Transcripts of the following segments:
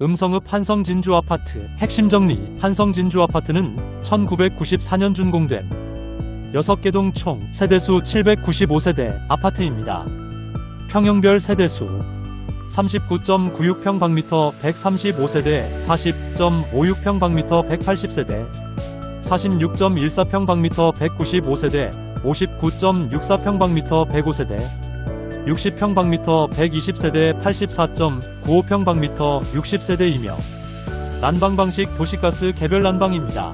음성읍 한성진주아파트 핵심 정리 한성진주아파트는 1994년 준공된 6개 동 총 세대수 795세대 아파트입니다. 평형별 세대수 39.96평방미터 135세대 40.56평방미터 180세대 46.14평방미터 195세대 59.64평방미터 105세대 60평방미터 120세대 84.95평방미터 60세대이며 난방 방식 도시가스 개별 난방입니다.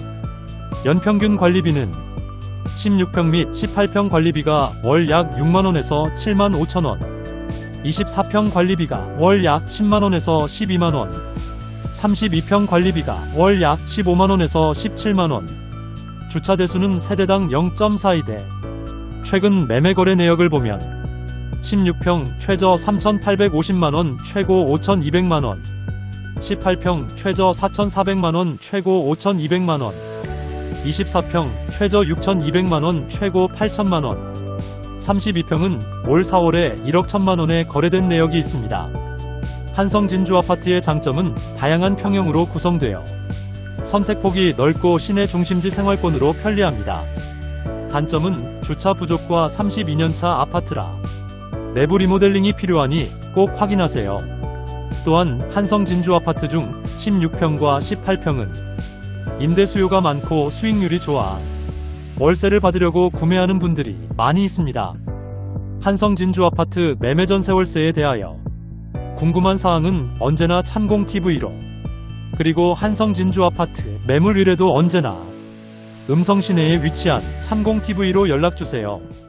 연평균 관리비는 16평 및 18평 관리비가 월 약 6만원에서 7만 5천원 24평 관리비가 월 약 10만원에서 12만원 32평 관리비가 월 약 15만원에서 17만원 주차 대수는 세대당 0.42대 최근 매매 거래 내역을 보면 16평 최저 3,850만원 최고 5,200만원 18평 최저 4,400만원 최고 5,200만원 24평 최저 6,200만원 최고 8천만원 32평은 올 4월에 1억 1천만원에 거래된 내역이 있습니다. 한성진주아파트의 장점은 다양한 평형으로 구성되어 선택폭이 넓고 시내 중심지 생활권으로 편리합니다. 단점은 주차 부족과 32년차 아파트라 내부 리모델링이 필요하니 꼭 확인하세요. 또한 한성 진주 아파트 중 16평과 18평은 임대 수요가 많고 수익률이 좋아 월세를 받으려고 구매하는 분들이 많이 있습니다. 한성 진주 아파트 매매 전세 월세에 대하여 궁금한 사항은 언제나 참공TV로 그리고 한성 진주 아파트 매물 의뢰도 언제나 음성 시내에 위치한 참공TV로 연락주세요.